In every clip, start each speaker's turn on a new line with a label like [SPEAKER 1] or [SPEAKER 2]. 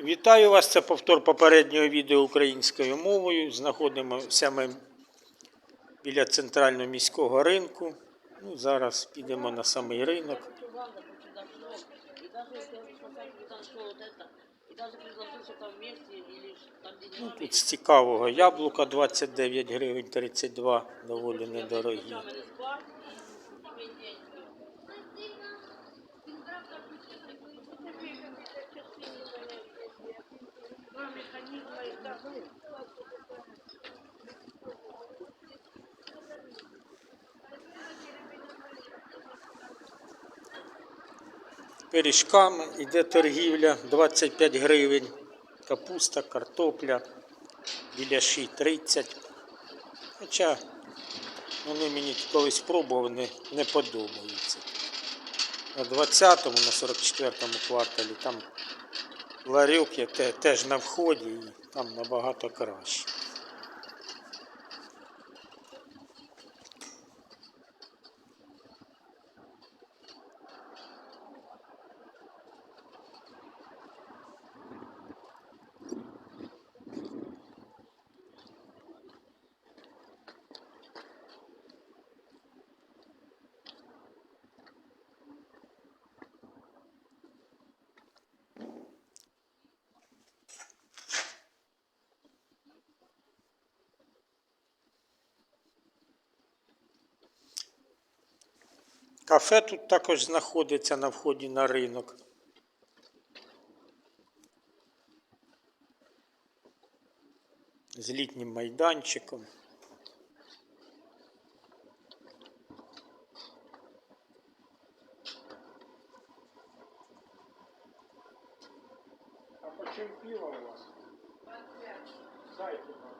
[SPEAKER 1] Вітаю вас! Це повтор попереднього відео українською мовою. Знаходимося ми біля центрального міського ринку. Ну, зараз підемо на самий ринок. Ну, тут з цікавого яблука 29 гривень 32, доволі недорогі. Пиріжками йде торгівля 25 гривень. Капуста, картопля, біляші 30. Хоча вони мені колись пробував, не, не подобаються. На 20-му, на 44-му кварталі там те- теж на вході і там набагато краще. Кафе тут також знаходиться на вході на ринок. З літнім майданчиком. А по чим пиво у вас? Дайте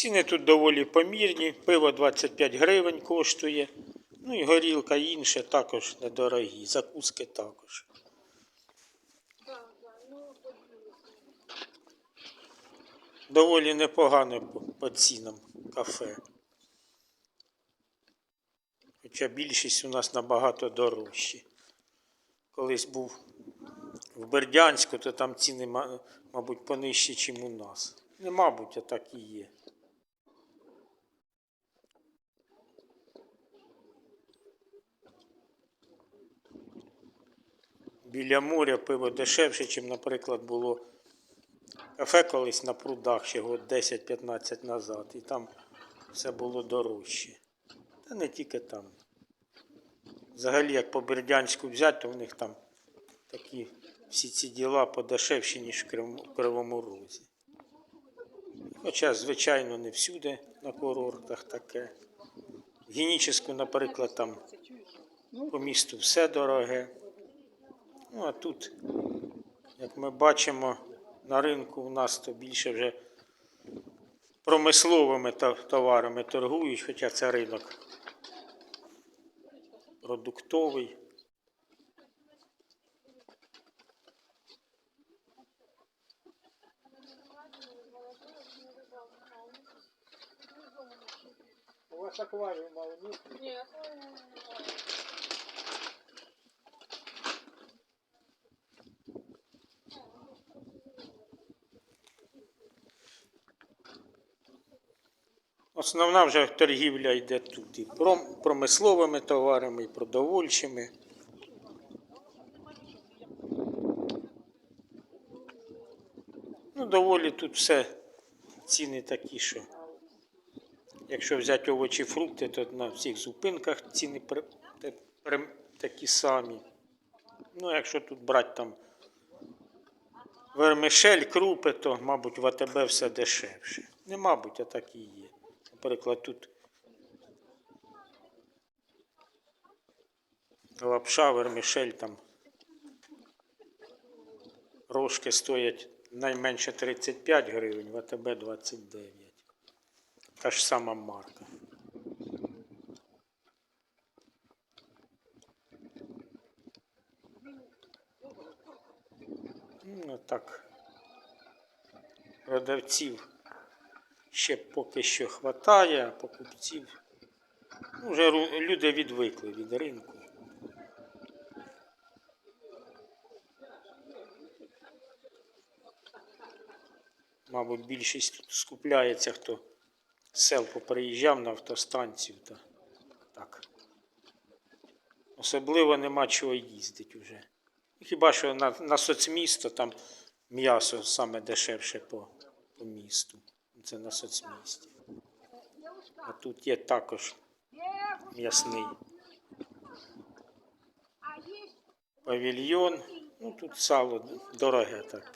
[SPEAKER 1] Ціни тут доволі помірні, пиво 25 гривень коштує. Ну і горілка інше також недорогі, закуски також. Доволі непогано по, по цінам кафе. Хоча більшість у нас набагато дорожчі. Колись був в Бердянську, то там ціни, мабуть, понижчі, ніж у нас. Не мабуть, а так і є. Біля моря пиво дешевше, ніж, наприклад, було кафе колись на прудах ще год 10-15 назад. І там все було дорожче. Та не тільки там. Взагалі, як по Бердянську взяти, то в них там такі всі ці діла подешевші, ніж в Кривому- Розі. Хоча, звичайно, не всюди на курортах таке. В наприклад, там по місту все дороге. Ну, а тут, як ми бачимо, на ринку у нас то більше вже промисловими товарами торгують, хоча це ринок продуктовий. У вас акваріум мало нет? Основна вже торгівля йде тут і промисловими товарами, і продовольчими. Ну, доволі тут все ціни такі, що якщо взяти овочі, фрукти, то на всіх зупинках ціни такі самі. Ну, якщо тут брати там вермишель, крупи, то, мабуть, в АТБ все дешевше. Не мабуть, а так і є. Наприклад, тут лапша, вермишель там рожки стоять найменше 35 гривень, в АТБ 29. Та ж сама марка. Ну, так. Продавців ще поки що хватає, покупців. Ну, вже люди відвикли від ринку. Мабуть, більшість тут скупляється, хто сел поприїжджав на автостанцію. Та так. Особливо нема чого їздити вже. Хіба що на, на соцмісто там м'ясо саме дешевше по, по місту. Це на соцмісті. А тут є також м'ясний павільйон. Ну тут сало дороге так.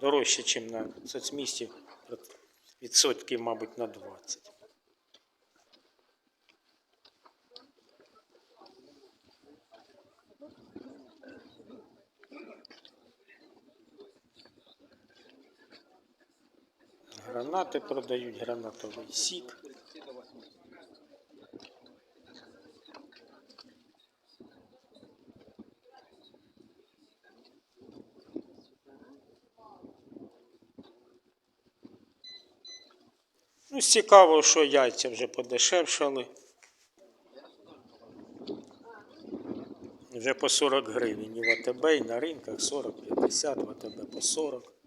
[SPEAKER 1] Дорожче, ніж на соцмісті. Відсотків, мабуть, на 20. Гранати продають, гранатовий сік. Ну, цікаво, що яйця вже подешевшали. Вже по 40 гривень і в АТБ, і на ринках 40-50, в АТБ по 40 в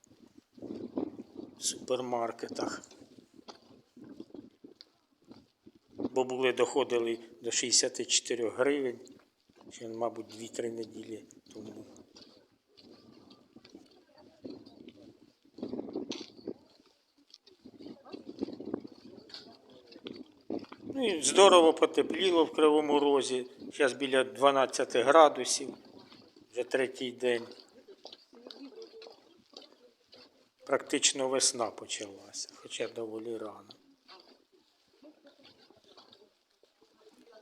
[SPEAKER 1] супермаркетах. Бо були доходили до 64 гривень, ще, мабуть, 2-3 неділі тому. Ну і здорово потепліло в Кривому Розі. Зараз біля 12 градусів, вже третій день. Практично весна почалася, хоча доволі рано.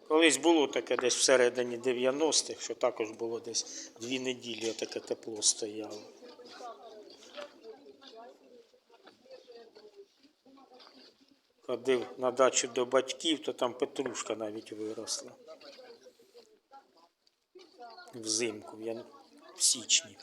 [SPEAKER 1] Колись було таке десь всередині 90-х, що також було десь дві неділі таке тепло стояло. Ходив на дачу до батьків, то там петрушка навіть виросла. Взимку, в січні.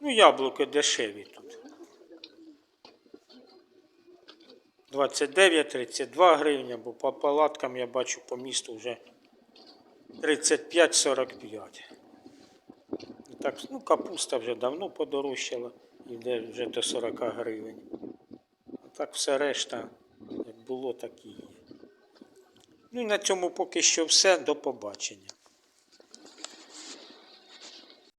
[SPEAKER 1] Ну, яблуки дешеві тут. 29-32 гривні, бо по палаткам я бачу по місту вже 35-45. Так, ну, капуста вже давно подорожчала, йде вже до 40 гривень. А так все решта, як було, так і є. Ну і на цьому поки що все. До побачення.